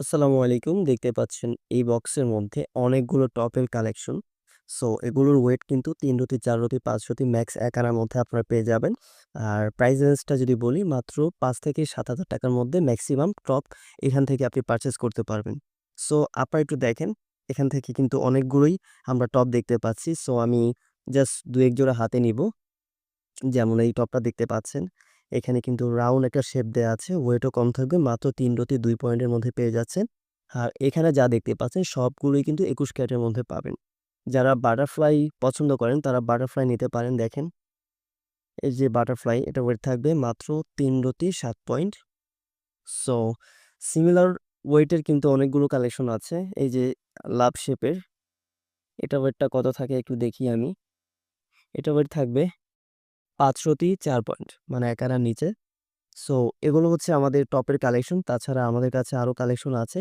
আসসালামু আলাইকুম। দেখতে পাচ্ছেন এই বক্সের মধ্যে অনেকগুলো টপের কালেকশন। সো এগুলোর ওয়েট কিন্তু তিন রতি, চার রতি, ৫ রতি ম্যাক্স এক আনার মধ্যে আপনারা পেয়ে যাবেন। আর প্রাইস রেঞ্জটা যদি বলি মাত্র পাঁচ থেকে ৭,০০০ টাকার মধ্যে ম্যাক্সিমাম টপ এখান থেকে আপনি পারচেজ করতে পারবেন। সো আপনারা একটু দেখেন, এখান থেকে কিন্তু অনেকগুলোই আমরা টপ দেখতে পাচ্ছি। সো আমি জাস্ট ২-১ জোড়া হাতে নিব যেমন এই টপটা দেখতে পাচ্ছেন। এখানে কিন্তু রাউন্ড একটা শেপ দেওয়া আছে। ওয়েটও কম থাকবে। মাত্র ৩ রতি ২ পয়েন্টের মধ্যে পেয়ে যাচ্ছেন। আর এখানে যা দেখতে পাচ্ছেন, সবগুলোই কিন্তু ২১ ক্যারেটের মধ্যে পাবেন। যারা বাটারফ্লাই পছন্দ করেন, তারা বাটারফ্লাই নিতে পারেন, দেখেন। এই যে বাটারফ্লাই এটা ওয়েট থাকবে মাত্র ৩ রতি ৭ পয়েন্ট। সো সিমিলার ওয়েটের কিন্তু অনেকগুলো কালেকশন আছে। এই যে লাভ শেপের। এটা ওয়েটটা কত থাকে একটু দেখি আমি। এটা ওয়েট থাকবে ৫ রতি ৪ পয়েন্ট। মানে এক নিচে। সো এগুলো হচ্ছে আমাদের টপের কালেকশন। তাছাড়া আমাদের কাছে আরও কালেকশন আছে।